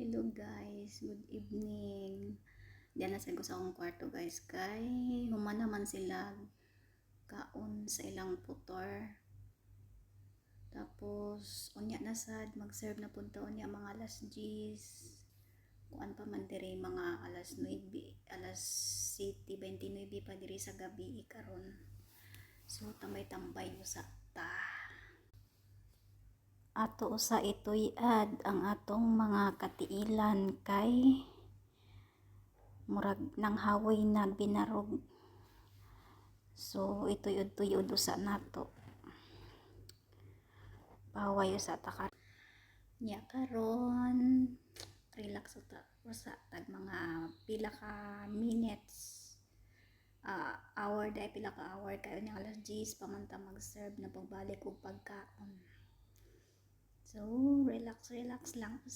Hello guys, good evening. Na ko sa akong kwarto guys kay human naman sila kaon sa ilang putor. Tapos unya na sad mag-serve na punta unya mga alas 10. Kuan pa man diri mga alas 9, alas 7, 29 pa diri sa gabi karon. So tambay-tambay mo sa ato sa itoy ad ang atong mga katiilan kay murag nang haway na binarog so itoy tuyod usa nato paway sa takar nya karon. Relax uta. Usa tag mga pila ka minutes. Uh, hour dai pila ka hour. Kayo nya alas 10 pamanta mag-serve na pagbalik og pagkaon So, relax, relax lang sa